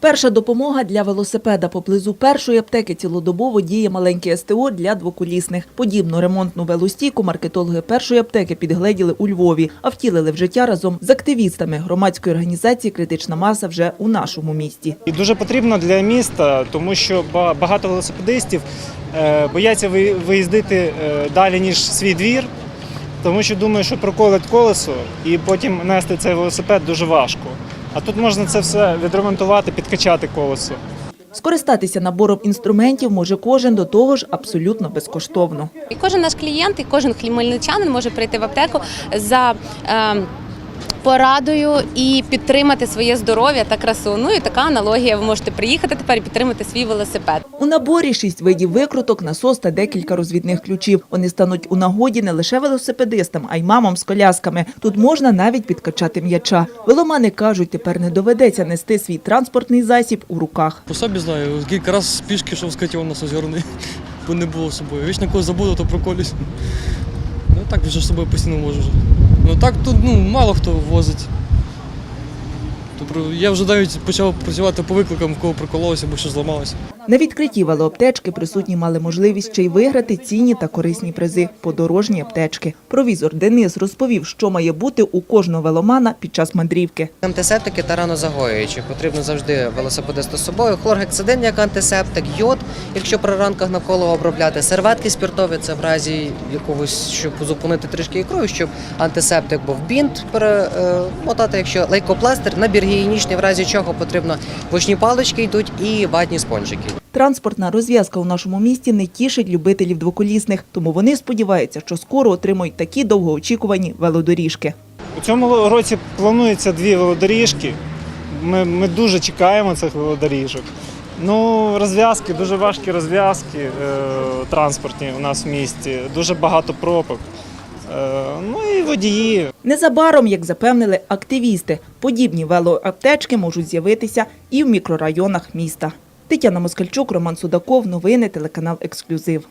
Перша допомога для велосипеда поблизу першої аптеки цілодобово діє маленьке СТО для двоколісних. Подібну ремонтну велостійку маркетологи першої аптеки підгледіли у Львові, а втілили в життя разом з активістами громадської організації Критична маса вже у нашому місті. Дуже потрібно для міста, тому що ба- багато велосипедистів е, бояться ви- виїздити е, далі ніж свій двір, тому що думають, що проколить колесо, і потім нести цей велосипед дуже важко. А тут можна це все відремонтувати, підкачати колесо. Скористатися набором інструментів може кожен до того ж абсолютно безкоштовно. І кожен наш клієнт і кожен хмельничанин може прийти в аптеку за е, порадою і підтримати своє здоров'я та красу. Ну і така аналогія. Ви можете приїхати тепер і підтримати свій велосипед. У наборі шість видів викруток, насос та декілька розвідних ключів. Вони стануть у нагоді не лише велосипедистам, а й мамам з колясками. Тут можна навіть підкачати м'яча. Веломани кажуть, тепер не доведеться нести свій транспортний засіб у руках. По собі знаю, кілька разів пішки, що з у нас озерний, бо не було з собою. Вічно коли забуду, то проколюсь. Ну так вже з собою постійно можу вже. Ну так тут ну, мало хто возить. Я вже навіть почав працювати по викликам, в кого прокололося або що зламалося. На відкритті велоаптечки присутні мали можливість ще й виграти цінні та корисні призи – подорожні аптечки. Провізор Денис розповів, що має бути у кожного веломана під час мандрівки. Антисептики та ранозагоюючі. Потрібно завжди велосипедисту з собою. Хлоргексидин як антисептик, йод, якщо при ранках навколо обробляти, серветки спіртові, це в разі якогось, щоб зупинити трішки ікрою, щоб антисептик був бінт перемотати, якщо лейкопластир, набір гігієнічний, в разі чого потрібно вочні палички йдуть і ватні спонжики. Транспортна розв'язка у нашому місті не тішить любителів двоколісних, тому вони сподіваються, що скоро отримають такі довгоочікувані велодоріжки. У цьому році планується дві велодоріжки. Ми, ми дуже чекаємо цих велодоріжок. Ну, розв'язки, дуже важкі розв'язки е, транспортні у нас в місті, дуже багато пробок. Е, ну і водії. Незабаром, як запевнили активісти, подібні велоаптечки можуть з'явитися і в мікрорайонах міста. Тетяна Москальчук, Роман Судаков. Новини телеканал Ексклюзив.